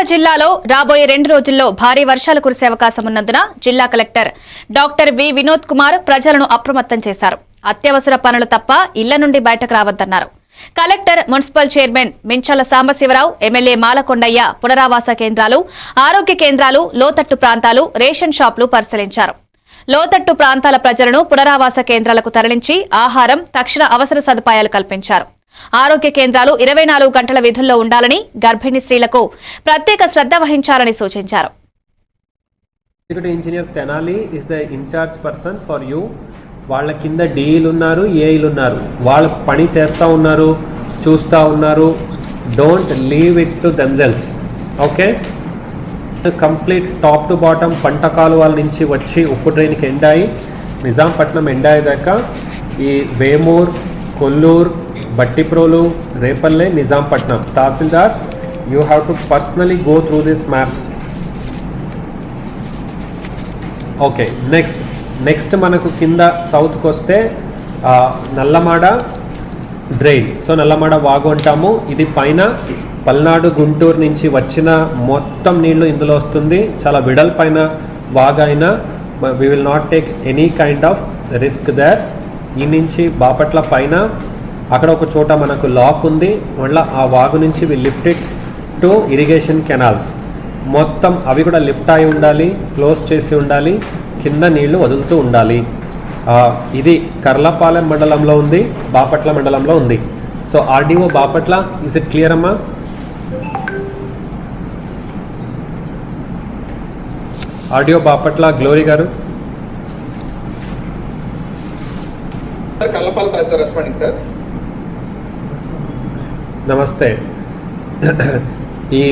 నంద్యాల జిల్లాలో రాబోయే రెండు రోజుల్లో భారీ వర్షాలు కురిసే అవకాశం ఉన్నందున జిల్లా collector doctor V Vinod Kumar ప్రజలను అప్రమత్తం చేశారు. అత్యవసర పనులు తప్ప ఇళ్ళ నుండి బయటకు రావద్దన్నారు. Collector municipal chairman Minchala Sambasivarao MLA Malakondaiah పునరావాస కేంద్రాలు ఆరోగ్య కేంద్రాలు లోతట్టు ప్రాంతాలు రేషన్ షాపులు పరిశీలించారు. లోతట్టు ప్రాంతాల ప్రజలను పునరావాస కేంద్రాలకు తరలించి ఆహారం తక్షణ అవసర సదుపాయాలు కల్పించారు. ఆరోగ్య కేంద్రాలు ఇరవై నాలుగు గంటల విధుల్లో ఉండాలని గర్భిణీ స్త్రీలకు ప్రత్యేక శ్రద్ధ వహించాలని సూచించారు. Executive engineer Tenali is the incharge person for you వాళ్ళ కింద డీఈలు ఉన్నారు ఏఈలు ఉన్నారు. వాళ్ళ పని చేస్తూ ఉన్నారు చూస్తూ ఉన్నారు. Don't leave it to themselves okay complete top to bottom పంట కాలువల నుంచి వచ్చి ఉప్పు ట్రైన్కి ఎండాయి. నిజాంపట్నం ఎండాయి దాకా ఈ Vemur Kolluru Bhattiprolu Repalle Nizampatnam. Tahsildar you have to personally go through this maps okay next next మనకు కింద సౌత్కి వస్తే నల్లమాడ డ్రైన్ సో నల్లమాడ వాగు అంటాము. ఇది పైన పల్నాడు గుంటూరు నుంచి వచ్చిన మొత్తం నీళ్ళు ఇందులో వస్తుంది. చాలా విడల్పైన వాగైన we will not take any kind of risk there ఈ నుంచి బాపట్ల పైన అక్కడ ఒక చోట మనకు లాక్ ఉంది. మళ్ళీ ఆ వాగు నుంచి we lifted to irrigation canals మొత్తం అవి కూడా లిఫ్ట్ అయి ఉండాలి క్లోజ్ చేసి ఉండాలి కింద నీళ్ళు వదులుతూ ఉండాలి. ఇది కర్లపాలెం మండలంలో ఉంది బాపట్ల మండలంలో ఉంది. So RDO Bapatla is it clear అమ్మా? ఆర్డీఓ బాపట్ల గ్లోరీ గారు. Sir responding sir. నమస్తే. ఈ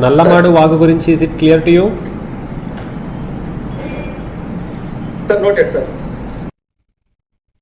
నల్లమాడు వాగు గురించి is it clear to you noted sir